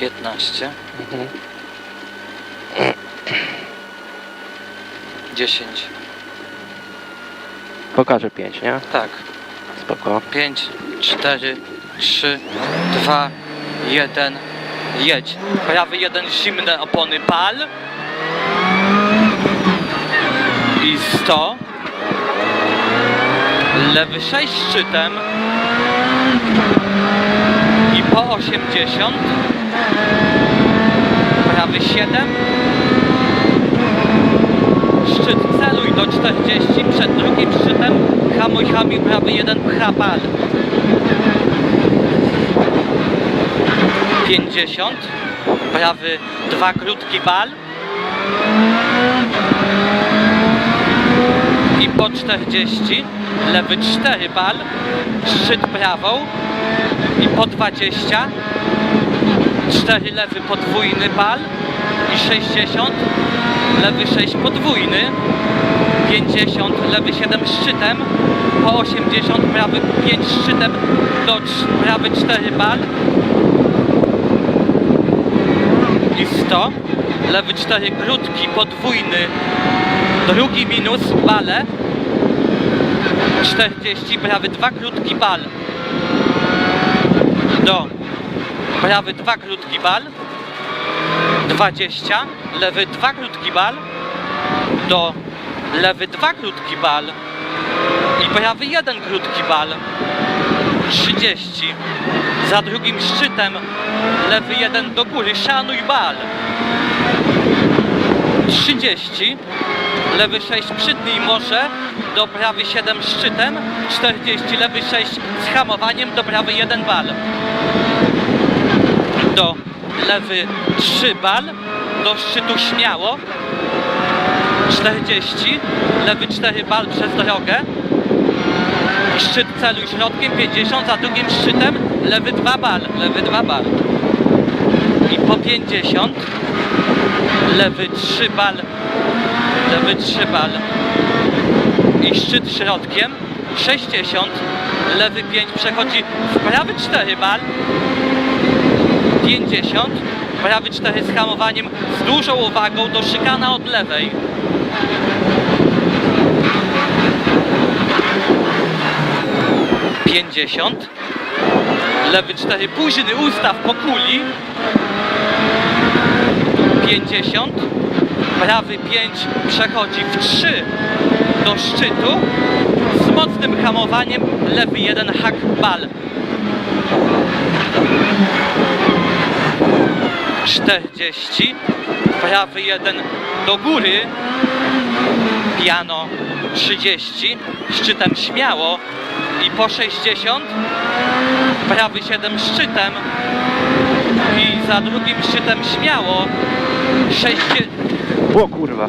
15, Mhm. 10. Pokażę 5, nie? Tak. Spoko. 5, 4, 3, 2, 1. Jedź. Prawy jeden zimne opony pal. I 100. Lewy 6 szczytem. I po 80. Prawy 7. Szczyt celuj do 40. Przed drugim szczytem hamuj, hamuj, prawy 1 pcha pal. 50. Prawy 2 krótki bal. I po 40. Lewy 4 bal. Szczyt prawą. I po 20. 4 lewy podwójny bal. I 60. Lewy 6 podwójny. 50, lewy 7 szczytem, po 80, prawy 5 szczytem, do prawy 4 bal i 100, lewy 4 krótki, podwójny, drugi minus, bale, 40, prawy 2 krótki bal, do prawy 2 krótki bal, 20, lewy 2 krótki bal, do lewy 2 krótki bal. I prawy 1 krótki bal. 30 za drugim szczytem lewy 1 do góry. Szanuj bal. 30 lewy 6 przytnij może do prawy 7 szczytem. 40 lewy 6 z hamowaniem. Do prawy 1 bal do lewy 3 bal do szczytu śmiało 40, lewy 4 bal przez drogę. Szczyt celuj środkiem 50, za drugim szczytem lewy 2 bal, lewy 2 bal. I po 50, lewy 3 bal, lewy 3 bal. I szczyt środkiem 60, lewy 5 przechodzi w prawy 4 bal. 50, prawy 4 z hamowaniem z dużą uwagą do szykana od lewej. 50 lewy 4 późny ustaw po kuli. 50 prawy 5 przechodzi w 3 do szczytu. Z mocnym hamowaniem lewy 1 hak bal 40 prawy 1 do góry. Piano 30 szczytem śmiało. I po 60 prawy 7 szczytem. I za drugim szczytem śmiało. 60 O kurwa.